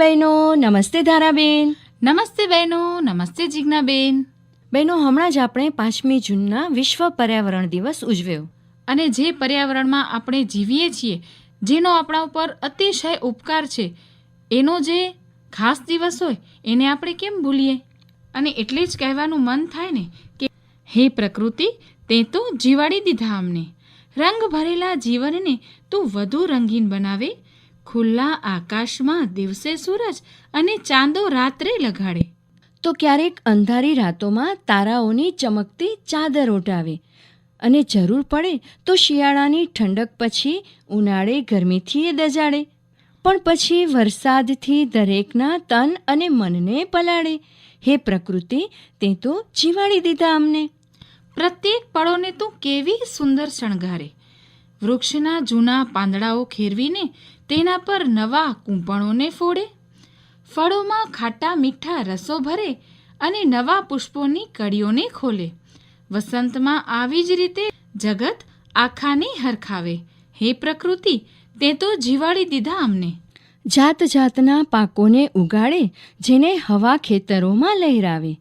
બહેનો નમસ્તે ધારાબેન. નમસ્તે બહેનો નમસ્તે જીજ્ઞાબેન. બહેનો હમણાં જ આપણે પાંચમી જૂનના વિશ્વ પર્યાવરણ દિવસ ઉજવ્યો. અને જે પર્યાવરણમાં આપણે જીવીએ છીએ જેનો આપણા ઉપર અતિશય ઉપકાર છે એનો જે ખાસ દિવસ હોય એને આપણે કેમ ભૂલીએ? અને એટલે જ કહેવાનું મન થાય ને કે હે પ્રકૃતિ તે તો જીવાડી દીધા અમને. રંગ ભરેલા જીવનને તું વધુ રંગીન બનાવે ખુલ્લા આકાશમાં દિવસે સૂરજ અને ચાંદો રાત્રે લગાડે. તો ક્યારેક અંધારી રાતોમાં તારાઓની ચમકતી ચાદર ઓઢાવે. અને જરૂર પડે તો શિયાળાની ઠંડક પછી ઉનાળે ગરમીથી એ દજાડે. પણ પછી વરસાદથી દરેકના તન અને મનને પલાળે. હે પ્રકૃતિ તે તો જીવાડી દીધા અમને. પ્રત્યેક પળોને તું કેવી સુંદર શણગારે. વૃક્ષના જૂના પાંદડાઓ ખેરવીને તેના પર નવા કૂંપણોને ફોડે, ફળોમાં ખાટા મીઠા રસો ભરે અને નવા પુષ્પોની કડીઓને ખોલે. વસંતમાં આવી જ રીતે જગત આખાની હરખાવે. હે પ્રકૃતિ, તે તો જીવાડી દીધા અમને. જાત જાતના પાકોને ઉગાડે, જેને હવા ખેતરોમાં લહેરાવે.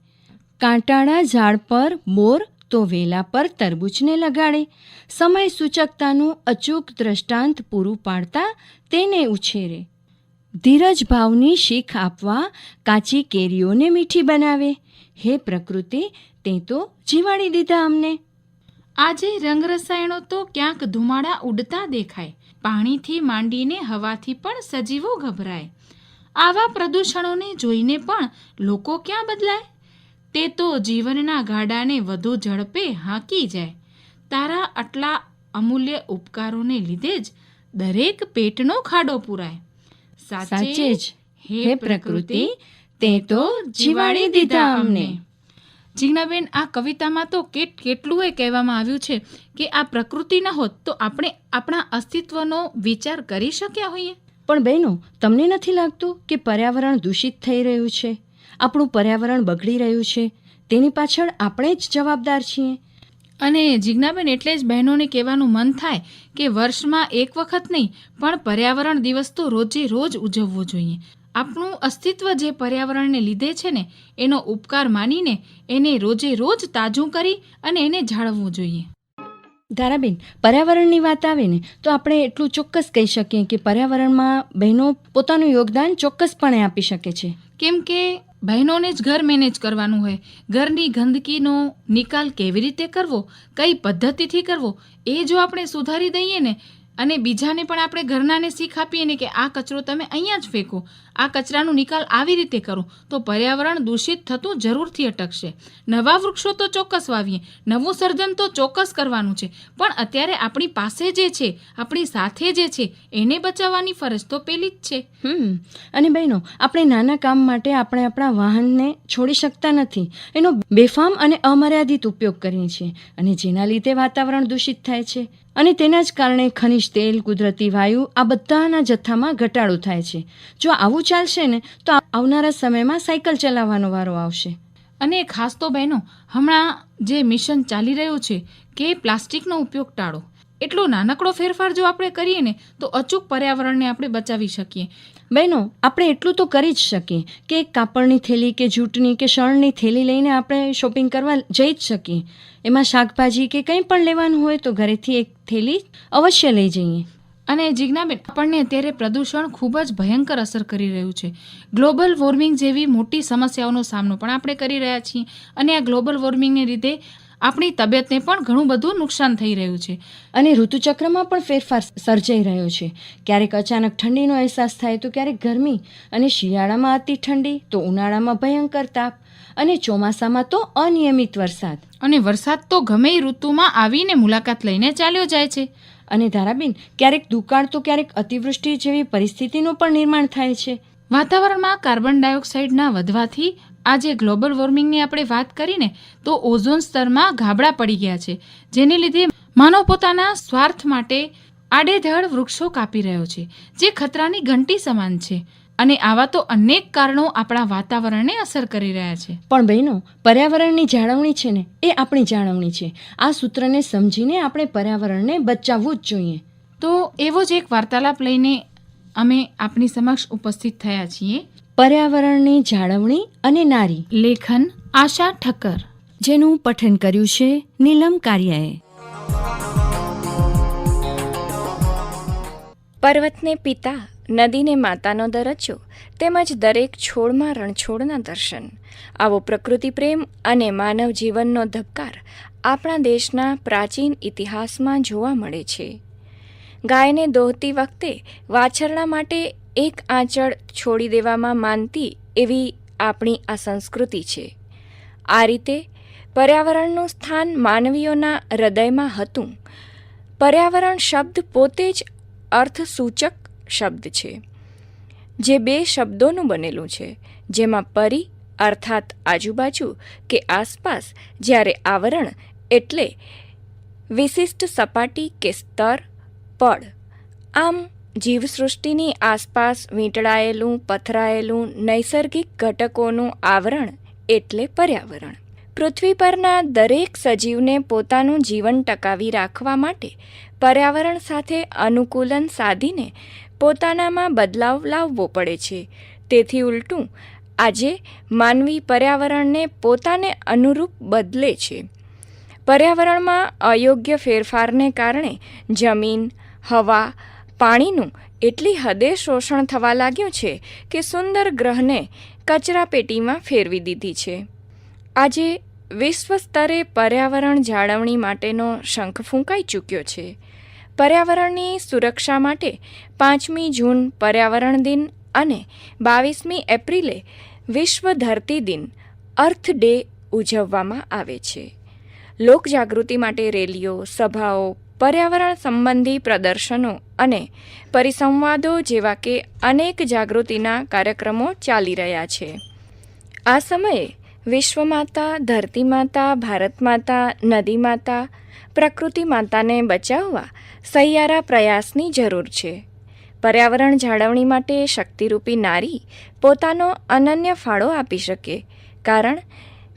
કાંટાળા ઝાડ પર બોર તો વેલા પર તરબૂચને લગાડે. સમય સૂચકતાનું અચૂક દ્રષ્ટાંત પૂરું પાડતા તેને ઉછેરે. ધીરજ ભાવની શીખ આપવા કાચી કેરીઓને મીઠી બનાવે. હે પ્રકૃતિ, તે તો જીવાડી દીધા અમને. આજે રંગરસાયણો તો ક્યાંક ધુમાડા ઉડતા દેખાય. પાણીથી માંડીને હવાથી પણ સજીવો ગભરાય. આવા પ્રદૂષણોને જોઈને પણ લોકો ક્યાં બદલાય? તે તો જીવનના ગાડાને વધુ ઝડપે હાંકી જાય. તારા આટલા અમૂલ્ય ઉપકારોને લીધે જ દરેક પેટનો ખાડો પૂરાય. સાચે જ, હે પ્રકૃતિ, તે તો જીવાડી દીધા અમને. જીજ્ઞાબેન, આ કવિતામાં તો કેટ કેટલું એ કહેવામાં આવ્યું છે કે આ પ્રકૃતિ ન હોત તો આપણે આપણા અસ્તિત્વનો વિચાર કરી શક્યા હોઈએ. પણ બહેનો, તમને નથી લાગતું કે પર્યાવરણ દૂષિત થઈ રહ્યું છે? આપણું પર્યાવરણ બગડી રહ્યું છે. તેની પાછળ આપણે જ જવાબદાર છીએ. અને જિજ્ઞાબેન એટલે જ બહેનોને કહેવાનું મન થાય કે વર્ષમાં એક વખત નહીં પણ પર્યાવરણ દિવસ તો રોજે રોજ ઉજવવો જોઈએ. આપણું અસ્તિત્વ જે પર્યાવરણને લીધે છે ને એનો ઉપકાર માનીને એને રોજે રોજ તાજું કરી અને એને જાળવવું જોઈએ. ધારાબેન પર્યાવરણની વાત આવે ને તો આપણે એટલું ચોક્કસ કહી શકીએ કે પર્યાવરણમાં બહેનો પોતાનું યોગદાન ચોક્કસપણે આપી શકે છે. કેમ કે બહેનોને જ ઘર મેનેજ કરવાનું હોય. ઘરની ગંદકીનો નિકાલ કેવી રીતે કરવો? કઈ પદ્ધતિથી કરવો? એ જો આપણે સુધારી દઈએ ને અને બીજાને પણ આપણે ઘરનાને શીખ આપીએ ને કે આ કચરો તમે અહીંયા જ ફેંકો. આ કચરાનો નિકાલ આવી રીતે કરો તો પર્યાવરણ દૂષિત થતું જરૂરથી અટકશે. નવા વૃક્ષો તો ચોક્કસ વાવીએ, નવું સર્જન તો ચોક્કસ કરવાનું છે. પણ અત્યારે આપણી પાસે જે છે, આપણી સાથે જે છે, એને બચાવવાની ફરજ તો પેલી જ છે. હમ. અને બહેનો, આપણે નાના કામ માટે આપણે આપણા વાહનને છોડી શકતા નથી. એનો બેફામ અને અમર્યાદિત ઉપયોગ કરીએ છીએ અને જેના લીધે વાતાવરણ દૂષિત થાય છે. અને તેના જ કારણે ખનિજ તેલ, કુદરતી વાયુ આ બધાના જથ્થામાં ઘટાડો થાય છે. જો આવું ચાલશે ને, તો આવનારા સમયમાં સાયકલ ચલાવવાનો વારો આવશે. અને ખાસ તો બહેનો, હમણાં જે મિશન ચાલી રહ્યું છે, કે પ્લાસ્ટિકનો ઉપયોગ ટાળો. એટલો નાનકડો ફેરફાર જો આપણે કરીએ ને, તો અચૂક પર્યાવરણને આપણે બચાવી શકીએ. બહેનો, આપણે એટલું તો કરી જ શકીએ. કે કાપડની થેલી કે જૂટની કે શણની થેલી લઈને આપણે શોપિંગ કરવા જઈ જ શકીએ. એમાં શાકભાજી કે કંઈ પણ લેવાનું હોય તો ઘરેથી એક થેલી અવશ્ય લઈ જઈએ. અને જિજ્ઞાબેન, આપણને અત્યારે પ્રદૂષણ ખૂબ જ ભયંકર અસર કરી રહ્યું છે. ગ્લોબલ વોર્મિંગ જેવી મોટી સમસ્યાઓનો સામનો પણ આપણે કરી રહ્યા છીએ. અને આ ગ્લોબલ વોર્મિંગને લીધે આપણી તબિયતને પણ ઘણું બધું નુકસાન થઈ રહ્યું છે. અને ઋતુચક્રમાં પણ ફેરફાર સર્જાઈ રહ્યો છે. ક્યારેક અચાનક ઠંડીનો અહેસાસ થાય તો ક્યારેક ગરમી અને શિયાળામાં અતિ ઠંડી તો ઉનાળામાં ભયંકર તાપ અને ચોમાસામાં તો અનિયમિત વરસાદ. અને વરસાદ તો ગમે ઋતુમાં આવીને મુલાકાત લઈને ચાલ્યો જાય છે. અને ધારાબેન ક્યારેક દુકાળ તો ક્યારેક અતિવૃષ્ટિ જેવી પરિસ્થિતિનું પણ નિર્માણ થાય છે. વાતાવરણમાં કાર્બન ડાયોક્સાઇડના વધવાથી આજે ગ્લોબલ વોર્મિંગની આપણે વાત કરીને તો ઓઝોન સ્તરમાં ગાબડા પડી ગયા છે જેને લીધે માનવ પોતાના સ્વાર્થ માટે આડેધડ વૃક્ષો કાપી રહ્યો છે જે ખતરાની ઘંટી સમાન છે. અને આવા તો અનેક કારણો આપણા વાતાવરણને અસર કરી રહ્યા છે. પણ બહેનો પર્યાવરણની જાળવણી છે ને એ આપણી જાળવણી છે. આ સૂત્રને સમજીને આપણે પર્યાવરણને બચાવવું જ જોઈએ. તો એવો જ એક વાર્તાલાપ લઈને અમે આપની સમક્ષ ઉપસ્થિત થયા છીએ. પર્યાવરણની જાળવણી અને નારી. લેખન આશા ઠક્કર. જેનું પઠન કર્યું છે નીલમ કારિયાએ. પર્વતને પિતા નદીને માતાનો દરજ્જો તેમજ દરેક છોડમાં રણછોડના દર્શન. આવો પ્રકૃતિ પ્રેમ અને માનવ જીવનનો ધબકાર આપણા દેશના પ્રાચીન ઇતિહાસમાં જોવા મળે છે. ગાયને દોહતી વખતે વાછરણા માટે એક આંચળ છોડી દેવામાં માનતી એવી આપણી આ સંસ્કૃતિ છે. આ રીતે પર્યાવરણનું સ્થાન માનવીઓના હૃદયમાં હતું. પર્યાવરણ શબ્દ પોતે જ અર્થસૂચક શબ્દ છે. જે બે શબ્દોનું બનેલું છે. જેમાં પરી અર્થાત આજુબાજુ કે આસપાસ જ્યારે આવરણ એટલે વિશિષ્ટ સપાટી કે સ્તર, પડ. આમ જીવસૃષ્ટિની આસપાસ વીંટળાયેલું, પથરાયેલું, નૈસર્ગિક ઘટકોનું આવરણ એટલે પર્યાવરણ. પૃથ્વી પરના દરેક સજીવને પોતાનું જીવન ટકાવી રાખવા માટે પર્યાવરણ સાથે અનુકૂલન સાધીને પોતાનામાં બદલાવ લાવવો પડે છે. તેથી ઉલટું, આજે માનવી પર્યાવરણને પોતાને અનુરૂપ બદલે છે. પર્યાવરણમાં અયોગ્ય ફેરફારને કારણે જમીન, હવા પાણીનું એટલી હદે શોષણ થવા લાગ્યું છે કે સુંદર ગ્રહને કચરાપેટીમાં ફેરવી દીધી છે. આજે વિશ્વ સ્તરે પર્યાવરણ જાળવણી માટેનો શંખ ફૂંકાઈ ચૂક્યો છે. પર્યાવરણની સુરક્ષા માટે પાંચમી જૂન પર્યાવરણ દિન અને બાવીસમી એપ્રિલે વિશ્વ ધરતી દિન અર્થ ડે ઉજવવામાં આવે છે. લોકજાગૃતિ માટે રેલીઓ, સભાઓ પર્યાવરણ સંબંધી પ્રદર્શનો અને પરિસંવાદો જેવા કે અનેક જાગૃતિના કાર્યક્રમો ચાલી રહ્યા છે. આ સમયે વિશ્વમાતા ધરતી માતા ભારત માતા નદી માતા પ્રકૃતિ માતાને બચાવવા સહિયારા પ્રયાસની જરૂર છે. પર્યાવરણ જાળવણી માટે શક્તિરૂપી નારી પોતાનો અનન્ય ફાળો આપી શકે, કારણ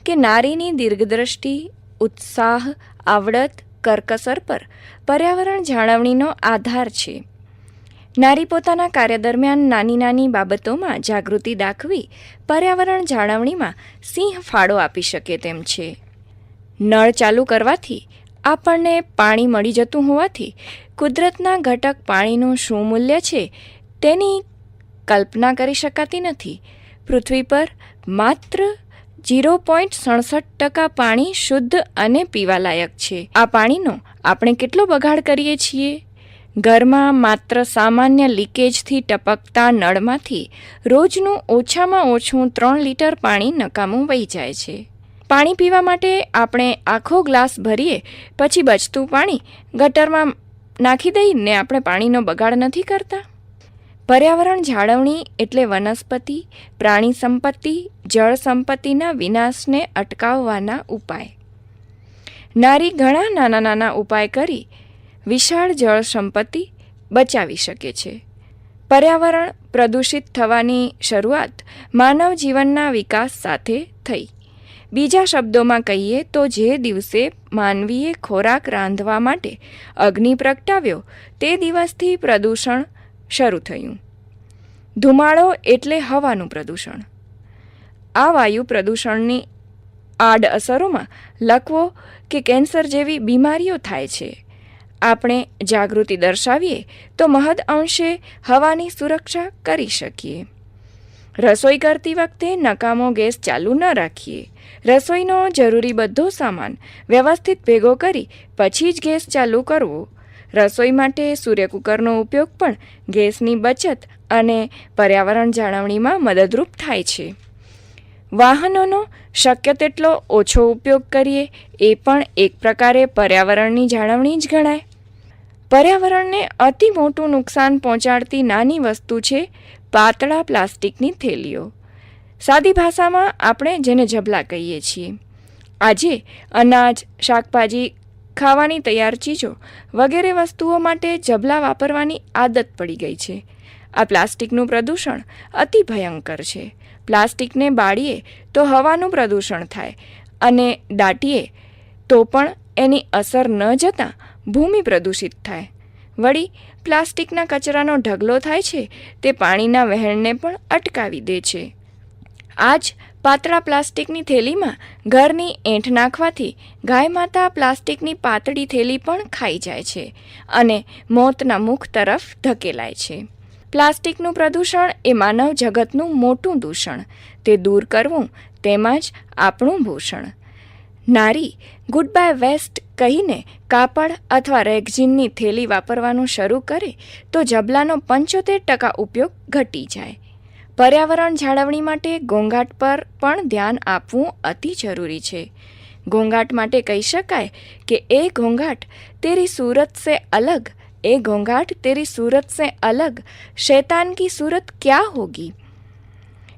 કે નારીની દીર્ઘદ્રષ્ટિ, ઉત્સાહ, આવડત કરકસર પર પર્યાવરણ જાળવણીનો આધાર છે. નારી પોતાના કાર્ય દરમિયાન નાની નાની બાબતોમાં જાગૃતિ દાખવી પર્યાવરણ જાળવણીમાં સિંહ ફાળો આપી શકે તેમ છે. નળ ચાલુ કરવાથી આપણને પાણી મળી જતું હોવાથી કુદરતના ઘટક પાણીનું શું મૂલ્ય છે તેની કલ્પના કરી શકાતી નથી. પૃથ્વી પર માત્ર જીરો પોઈન્ટ સડસઠ ટકા પાણી શુદ્ધ અને પીવાલાયક છે. આ પાણીનો આપણે કેટલો બગાડ કરીએ છીએ? ઘરમાં માત્ર સામાન્ય લીકેજથી ટપકતા નળમાંથી રોજનું ઓછામાં ઓછું ત્રણ લીટર પાણી નકામું વહી જાય છે. પાણી પીવા માટે આપણે આખો ગ્લાસ ભરીએ, પછી બચતું પાણી ગટરમાં નાખી દઈને આપણે પાણીનો બગાડ નથી કરતા. પર્યાવરણ જાળવણી એટલે વનસ્પતિ, પ્રાણી સંપત્તિ, જળ સંપત્તિના વિનાશને અટકાવવાના ઉપાય. નારી ઘણા નાના નાના ઉપાય કરી વિશાળ જળ સંપત્તિ બચાવી શકે છે. પર્યાવરણ પ્રદૂષિત થવાની શરૂઆત માનવ જીવનના વિકાસ સાથે થઈ. બીજા શબ્દોમાં કહીએ તો જે દિવસે માનવીએ ખોરાક રાંધવા માટે અગ્નિ પ્રગટાવ્યો, તે દિવસથી પ્રદૂષણ શરૂ થયું. ધુમાડો એટલે હવાનું પ્રદૂષણ. આ વાયુ પ્રદૂષણની આડ અસરોમાં લકવો કે કેન્સર જેવી બીમારીઓ થાય છે. આપણે જાગૃતિ દર્શાવીએ તો મહદ અંશે હવાની સુરક્ષા કરી શકીએ. રસોઈ કરતી વખતે નકામો ગેસ ચાલુ ન રાખીએ. રસોઈનો જરૂરી બધો સામાન વ્યવસ્થિત ભેગો કરી પછી જ ગેસ ચાલુ કરવો. રસોઈ માટે સૂર્ય કુકરનો ઉપયોગ પણ ગેસની બચત અને પર્યાવરણ જાળવણીમાં મદદરૂપ થાય છે. વાહનોનો શક્ય તેટલો ઓછો ઉપયોગ કરીએ એ પણ એક પ્રકારે પર્યાવરણની જાળવણી જ ગણાય. પર્યાવરણને અતિ મોટું નુકસાન પહોંચાડતી નાની વસ્તુ છે પાતળા પ્લાસ્ટિકની થેલીઓ. સાદી ભાષામાં આપણે જેને જબલા કહીએ છીએ. આજે અનાજ, શાકભાજી ખાવાની તૈયાર ચીજો વગેરે વસ્તુઓ માટે જબલા વાપરવાની આદત પડી ગઈ છે. આ પ્લાસ્ટિકનું પ્રદૂષણ અતિ ભયંકર છે. પ્લાસ્ટિકને બાળીએ તો હવાનું પ્રદૂષણ થાય અને દાટીએ તો પણ એની અસર ન જતાં ભૂમિ પ્રદૂષિત થાય. વળી, પ્લાસ્ટિકના કચરાનો ઢગલો થાય છે તે પાણીના વહેણને પણ અટકાવી દે છે. આ જ પાતળા પ્લાસ્ટિકની થેલીમાં ઘરની એંઠ નાખવાથી ગાય માતા પ્લાસ્ટિકની પાતળી થેલી પણ ખાઈ જાય છે અને મોતના મુખ તરફ ધકેલાય છે. પ્લાસ્ટિકનું પ્રદૂષણ એ માનવ જગતનું મોટું દૂષણ. તે દૂર કરવું તેમજ આપણું ભૂષણ નારી ગુડ બાય વેસ્ટ કહીને કાપડ અથવા રેગઝીનની થેલી વાપરવાનું શરૂ કરે તો જબલાનો પંચોતેર ટકા ઉપયોગ ઘટી જાય. પર્યાવરણ જાળવણી માટે ઘોંઘાટ પર પણ ધ્યાન આપવું અતિ જરૂરી છે ઘોંઘાટ માટે કહી શકાય કે એ ઘોંઘાટ તેરી सूरत से અલગ એ ઘોંઘાટ તેરી सूरत से અલગ શૈતાન કી सूरत ક્યાં હોગી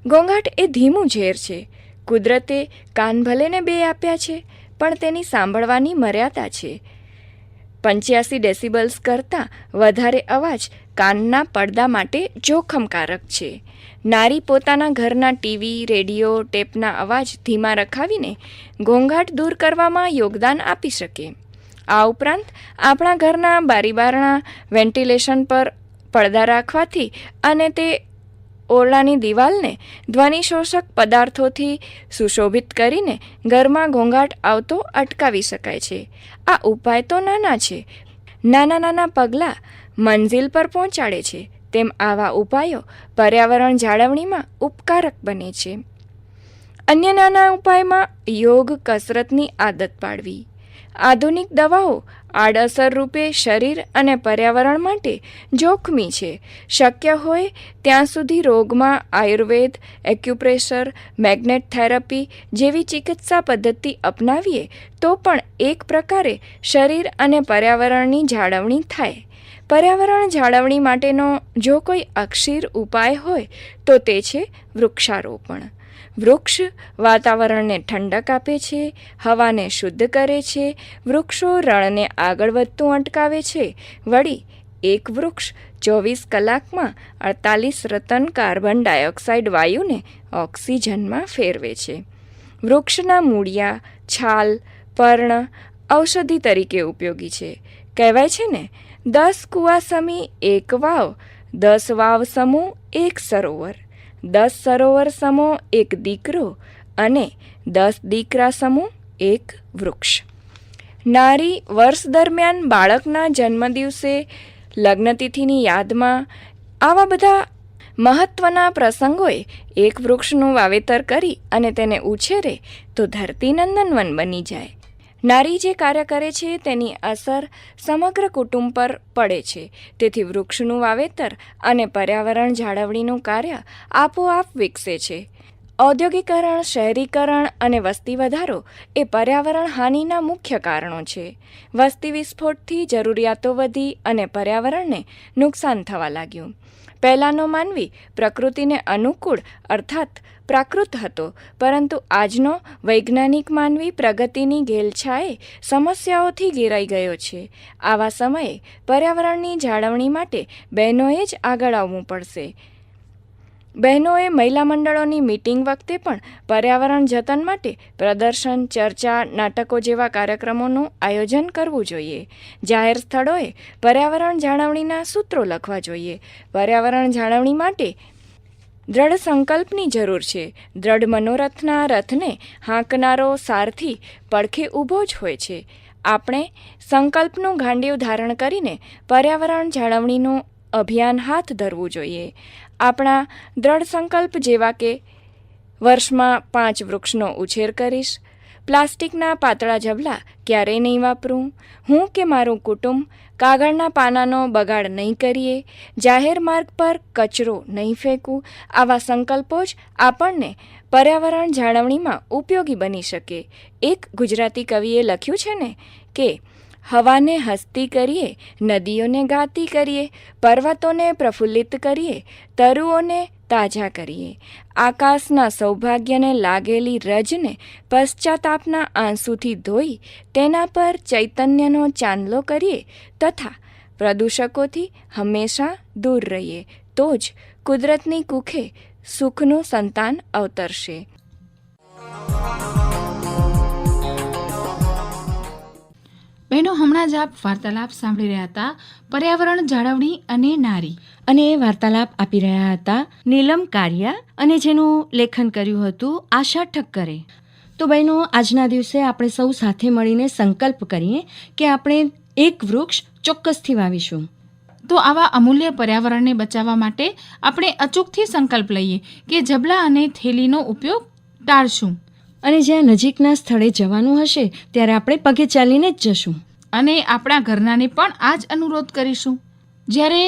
ઘોંઘાટ એ ધીમું ઝેર છે કુદરતે કાન ભલેને બે આપ્યા છે પણ તેની સાંભળવાની મર્યાદા છે પંચ્યાસી ડેસિબલ્સ કરતાં વધારે અવાજ કાનના પડદા માટે જોખમકારક છે. નારી પોતાના ઘરના ટીવી, રેડિયો, ટેપના અવાજ ધીમા રખાવીને ઘોંઘાટ દૂર કરવામાં યોગદાન આપી શકે. આ ઉપરાંત, આપણા ઘરના બારીબારણા વેન્ટિલેશન પર પડદા રાખવાથી અને તે ઓરડાની દિવાલને ધ્વનિશોષક પદાર્થોથી સુશોભિત કરીને ઘરમાં ઘોંઘાટ આવતો અટકાવી શકાય છે. આ ઉપાય તો નાના છે. નાના નાના પગલાં મંઝિલ પર પહોંચાડે છે. તેમ આવા ઉપાયો પર્યાવરણ જાળવણીમાં ઉપકારક બને છે. અન્ય નાના ઉપાયમાં યોગ કસરતની આદત પાડવી. આધુનિક દવાઓ આડઅસર રૂપે શરીર અને પર્યાવરણ માટે જોખમી છે. શક્ય હોય ત્યાં સુધી રોગમાં આયુર્વેદ, એક્યુપ્રેશર, મેગ્નેટ થેરપી જેવી ચિકિત્સા પદ્ધતિ અપનાવીએ તો પણ એક પ્રકારે શરીર અને પર્યાવરણની જાળવણી થાય. પર્યાવરણ જાળવણી માટેનો જો કોઈ અક્ષીર ઉપાય હોય તો તે છે વૃક્ષારોપણ. વૃક્ષ વાતાવરણને ઠંડક આપે છે, હવાને શુદ્ધ કરે છે, વૃક્ષો રણને આગળ વધતું અટકાવે છે. વળી, એક વૃક્ષ ચોવીસ કલાકમાં અડતાલીસ રતન કાર્બન ડાયોક્સાઇડ વાયુને ઓક્સિજનમાં ફેરવે છે. વૃક્ષના મૂળિયા, છાલ, પર્ણ ઔષધિ તરીકે ઉપયોગી છે. કહેવાય છે ને, દસ કુવા સમી એક વાવ, દસ વાવ સમૂહ એક સરોવર. દસ સરોવર સમો એક દીકરો અને દસ દીકરા સમૂહ, એક વૃક્ષ. નારી વર્ષ દરમિયાન બાળકના જન્મદિવસે લગ્નતિથિની યાદમાં આવા બધા મહત્ત્વના પ્રસંગોએ એક વૃક્ષનું વાવેતર કરી અને તેને ઉછેરે તો ધરતી નંદનવન બની જાય. નારી જે કાર્ય કરે છે, તેની અસર સમગ્ર કુટુંબ પર પડે છે. તેથી વૃક્ષનું વાવેતર અને પર્યાવરણ જાળવણીનું કાર્ય આપોઆપ વિકસે છે. ઔદ્યોગિકરણ, શહેરીકરણ અને વસ્તી વધારો એ પર્યાવરણ હાનિના મુખ્ય કારણો છે. વસ્તી વિસ્ફોટથી જરૂરિયાતો વધી અને પર્યાવરણને નુકસાન થવા લાગ્યું. પહેલાંનો માનવી પ્રકૃતિને અનુકૂળ અર્થાત પ્રાકૃત હતો, પરંતુ આજનો વૈજ્ઞાનિક માનવી પ્રગતિની ઘેલછાએ સમસ્યાઓથી ઘેરાઈ ગયો છે. આવા સમયે પર્યાવરણની જાળવણી માટે બહેનોએ જ આગળ આવવું પડશે. બહેનોએ મહિલા મંડળોની મીટિંગ વખતે પણ પર્યાવરણ જતન માટે પ્રદર્શન, ચર્ચા, નાટકો જેવા કાર્યક્રમોનું આયોજન કરવું જોઈએ. જાહેર સ્થળોએ પર્યાવરણ જાળવણીના સૂત્રો લખવા જોઈએ. પર્યાવરણ જાળવણી માટે દ્રઢ સંકલ્પની જરૂર છે. દ્રઢ મનોરથના રથને હાંકનારો સારથી પડખે ઊભો જ હોય છે. આપણે સંકલ્પનું ગાંડિયું ધારણ કરીને પર્યાવરણ જાળવણીનું અભિયાન હાથ ધરવું જોઈએ. આપણા દ્રઢ સંકલ્પ જેવા કે વર્ષમાં પાંચ વૃક્ષનો ઉછેર કરીશ, પ્લાસ્ટિકના પાતળા ઝબલા ક્યારેય નહીં વાપરું, હું કે મારું કુટુંબ કાગળના પાનાનો બગાડ નહીં કરીએ, જાહેર માર્ગ પર કચરો નહીં ફેંકવું, આવા સંકલ્પો જ આપણને પર્યાવરણ જાળવણીમાં ઉપયોગી બની શકે. એક ગુજરાતી કવિએ લખ્યું છે ને કે હવાને હસતી કરીએ, નદીઓને ગાતી કરીએ, પર્વતોને પ્રફુલ્લિત કરીએ, તરુઓને તાજા કરીએ. આકાશના સૌભાગ્યને લાગેલી રજને પશ્ચાતાપના આંસુથી ધોઈ, તેના પર ચૈતન્યનો ચાંદલો કરીએ તથા પ્રદૂષકોથી હંમેશા દૂર રહીએ. તો જ કુદરતની કુખે સુખનું સંતાન અવતરશે. બહેનો હમણાં જ આપ વાર્તાલાપ સાંભળી રહ્યા હતા. પર્યાવરણ, જાળવણી અને નારી. અને વાર્તાલાપ આપી રહ્યા હતા નીલમ કારિયા અને જેનું લેખન કર્યું હતું આશા ઠક્કરે. તો બહેનો, આજના દિવસે આપણે સૌ સાથે મળીને સંકલ્પ કરીએ કે આપણે એક વૃક્ષ ચોક્કસથી વાવીશું. તો આવા અમૂલ્ય પર્યાવરણને બચાવવા માટે આપણે અચૂકથી સંકલ્પ લઈએ કે જબલા અને થેલીનો ઉપયોગ ટાળશું. અને જ્યાં નજીકના સ્થળે જવાનું હશે, ત્યારે આપણે પગે ચાલીને જ જશું. અને આપણા ઘરનાને પણ આ જ અનુરોધ કરીશું. જ્યારે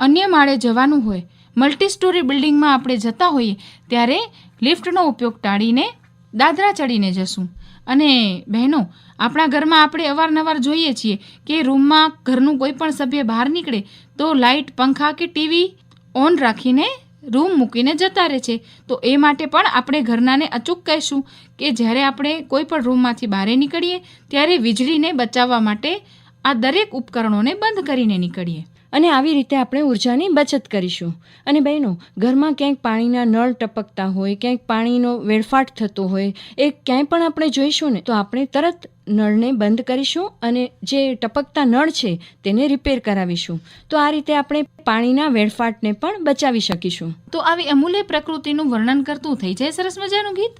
અન્ય માળે જવાનું હોય મલ્ટી સ્ટોરી બિલ્ડિંગમાં આપણે જતા હોઈએ, ત્યારે લિફ્ટનો ઉપયોગ ટાળીને દાદરા ચડીને જશું. અને બહેનો, આપણા ઘરમાં આપણે અવારનવાર જોઈએ છીએ કે રૂમમાં ઘરનું કોઈ પણ સભ્ય બહાર નીકળે, તો લાઇટ પંખા કે ટીવી ઓન રાખીને રૂમ મૂકીને જતા રહે છે. તો એ માટે પણ આપણે ઘરનાને અચૂક કહીશું કે જ્યારે આપણે કોઈ પણ રૂમમાંથી બહાર નીકળીએ, ત્યારે વીજળીને બચાવવા માટે આ દરેક ઉપકરણોને બંધ કરીને નીકળીએ. અને આવી રીતે આપણે ઉર્જાની બચત કરીશું. અને બહેનો, ઘરમાં ક્યાંક પાણીના નળ ટપકતા હોય, ક્યાંક પાણીનો વેડફાટ થતો હોય, એ ક્યાંય પણ આપણે જોઈશું ને, તો આપણે તરત નળને બંધ કરીશું અને જે ટપકતા નળ છે તેને રિપેર કરાવીશું. તો આ રીતે આપણે પાણીના વેડફાટને પણ બચાવી શકીશું. તો આવી અમૂલ્ય પ્રકૃતિનું વર્ણન કરતું થઈ જાય સરસ મજાનું ગીત?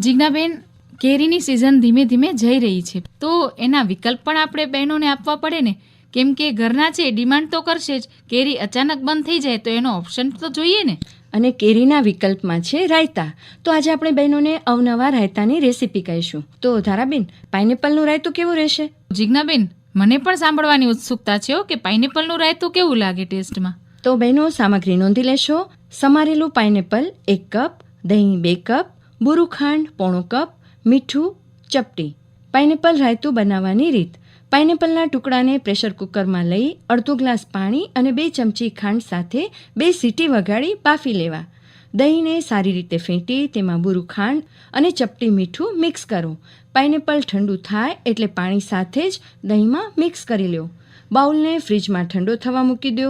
જીજ્ઞાબેન, કેરીની સિઝન ધીમે ધીમે જઈ રહી છે. તો એના વિકલ્પ પણ આપણે બહેનોને આપવા પડે ને? કેમ કે ઘરના છે ડિમાન્ડ તો કરશે જ. કેરી અચાનક બંધ થઈ જાય તો એનો ઓપ્શન તો જોઈએ ને. અને કેરીના વિકલ્પમાં છે રાયતા. તો આજે આપણે બહેનોને અવનવા રાયતાની રેસીપી કહીશું. તો ધારાબેન પાઇનેપલનું રાયતું કેવું રહેશે? જીજ્ઞાબેન મને પણ સાંભળવાની ઉત્સુકતા છે કે પાઇનેપલનું રાયતું કેવું લાગે ટેસ્ટમાં? તો બહેનો સામગ્રી નોંધી લેશો. સમારેલું પાઇનેપલ એક કપ દહીં બે કપ બુરુ ખાંડ પોણો કપ મીઠું ચપટી. પાઇનેપલ રાયતું બનાવવાની રીત. પાઇનેપલના ટુકડાને પ્રેશર કુકરમાં લઈ અડધો ગ્લાસ પાણી અને બે ચમચી ખાંડ સાથે બે સીટી વગાડી બાફી લેવા. દહીંને સારી રીતે ફેંટી, તેમાં બુરું ખાંડ અને ચપટી મીઠું મિક્સ કરો. પાઇનેપલ ઠંડુ થાય એટલે પાણી સાથે જ દહીંમાં મિક્સ કરી લો બાઉલને ફ્રીજમાં ઠંડો થવા મૂકી દો.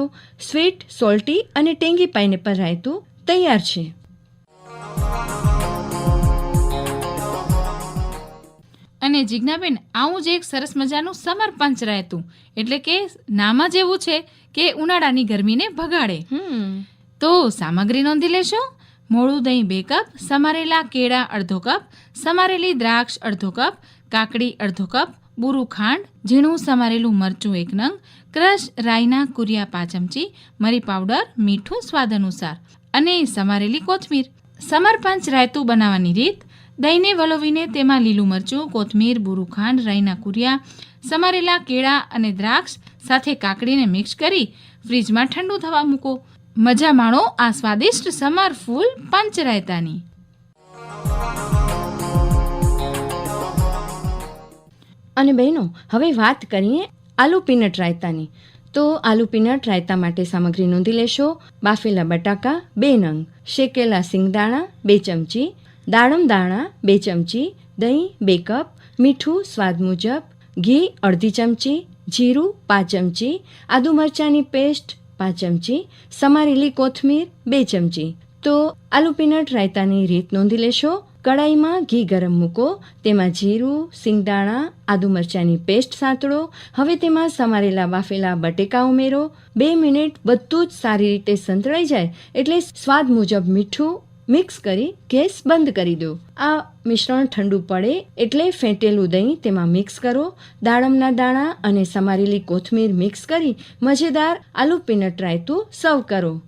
સ્વીટ, સોલ્ટી અને ટેંગી પાઇનેપલ રાયતું તૈયાર છે. અને જિજ્ઞાબેન આવું જ એક સરસ મજાનું સમર પંચ રહેતું. એટલે કે નામ જ એવું છે કે ઉનાળાની ગરમીને ભગાડે. તો સામગ્રી નોંધી લેશો? મોળું દહીં બે કપ સમારેલા કેળા અડધો કપ સમારેલી દ્રાક્ષ અડધો કપ કાકડી અડધો કપ બુરુ ખાંડ ઝીણું સમારેલું મરચું એક નંગ ક્રશ રાઈના કુરિયા પાંચ ચમચી મરી પાવડર મીઠું સ્વાદ અનુસાર. અને સમારેલી કોથમીર. સમરપંચ રાયતું બનાવવાની રીત દહીંને વલોવીને તેમાં લીલું મરચું, કોથમીર, બુરુ ખાંડ, રાઈના કુરિયા, સમારેલા કેળા અને દ્રાક્ષ સાથે કાકડીને મિક્સ કરી ફ્રીજમાં ઠંડુ થવા મૂકો. મજા માણો આ સ્વાદિષ્ટ સમર ફૂલ પંચરાયતાની. અને બહેનો, હવે વાત કરીએ આલુ પીનટ રાયતાની. તો આલુ પીનટ રાયતા માટે સામગ્રી નોંધી લેશો. બાફેલા બટાકા, બે નંગ, શેકેલા સિંગદાણા, બે ચમચી દાડમ દાણા, બે ચમચી, દહીં, બે કપ, મીઠું, સ્વાદ મુજબ, ઘી, અડધી ચમચી, જીરું, પાંચ ચમચી, આદુ મરચાંની પેસ્ટ, પાંચ ચમચી, સમારેલી કોથમીર, બે ચમચી. તો આલુ પીનટ રાયતાની રીત નોંધી લેશો. કડાઈમાં ઘી ગરમ મૂકો, તેમાં જીરું, સિંગદાણા, આદુ મરચાંની પેસ્ટ સાંતળો, હવે તેમાં સમારેલા બાફેલા બટેકા ઉમેરો. બે મિનિટ બધું જ સારી રીતે સંતળાઈ જાય, એટલે સ્વાદ મુજબ મીઠું મિક્સ કરી ગેસ બંધ કરી દો. આ મિશ્રણ ઠંડુ પડે એટલે ફેંટેલું દહીં તેમાં મિક્સ કરો. દાડમના દાણા અને સમારેલી કોથમીર મિક્સ કરી મજેદાર આલુ પીનટ રાયતું સર્વ કરો.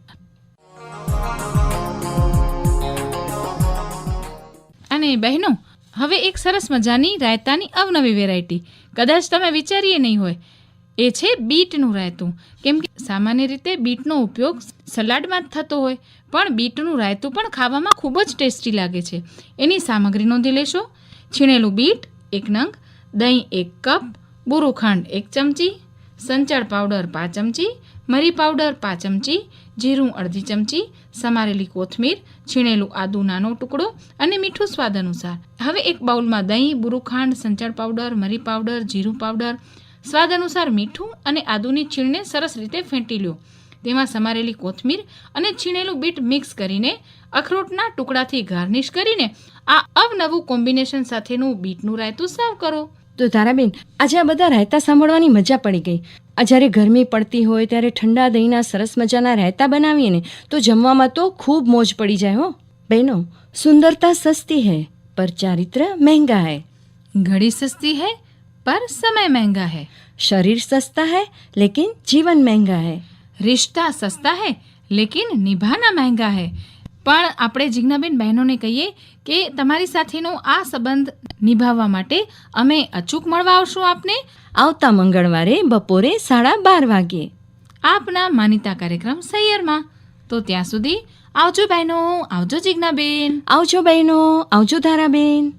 અને બહેનો, હવે એક સરસ મજાની રાયતાની અવનવી વેરાયટી. કદાચ તમે વિચારીએ નહીં હોય. એ છે બીટનું રાયતું. કેમ કે સામાન્ય રીતે બીટનો ઉપયોગ સલાડમાં જ થતો હોય. પણ બીટનું રાયતું પણ ખાવામાં ખૂબ જ ટેસ્ટી લાગે છે. એની સામગ્રી નોંધી લેશો. છીણેલું બીટ, એક નંગ, દહીં, એક કપ, બુરુ એક ચમચી, સંચળ પાવડર, પાંચ ચમચી, મરી પાવડર, પાંચ ચમચી, જીરું, અડધી ચમચી, સમારેલી કોથમીર, છીણેલું આદુ નાનો ટુકડો અને મીઠું સ્વાદ અનુસાર. હવે એક બાઉલમાં દહીં બુરુખાંડ સંચળ પાવડર, મરી પાવડર, જીરું પાવડર. સ્વાદ અનુસાર મીઠું અને આદુની છીણને સરસ રીતે ફેંટી લો. તેમાં સમારેલી કોથમીર અને છીણેલું બીટ મિક્સ કરીને અખરોટના ટુકડાથી ગાર્નિશ કરીને આ અવનવું કોમ્બિનેશન સાથેનું બીટનું રાયતું સર્વ કરો. તો ધારાબેન આજે આ બધા રાયતા સાંભળવાની મજા પડી ગઈ. આ જ્યારે ગરમી પડતી હોય ત્યારે ઠંડા દહીંના સરસ મજાના રાયતા બનાવીએ ને તો જમવામાં તો ખૂબ મોજ પડી જાય હો. બહેનો સુંદરતા સસ્તી હૈ પર ચારિત્ર મહેંગા હૈ. ઘડી સસ્તી હૈ પર સમય મહેંગા હૈ. શરીર સસ્તા હૈ લેકિન જીવન મહેંગા હૈ. રિશ્તા સસ્તા હે લેકિન નિભાના મહેંગા હે. પણ આપણે જિજ્ઞાબેન બહેનોને કહીએ કે તમારી સાથેનો આ સંબંધ નિભાવવા માટે અમે અચૂક મળવા આવશું આપને. આવતા મંગળવારે બપોરે સાડા બાર વાગ્યે આપના માનીતા કાર્યક્રમ સૈયરમાં. તો ત્યાં સુધી આવજો બહેનો આવજો જિજ્ઞાબેન. આવજો બહેનો આવજો ધારાબેન.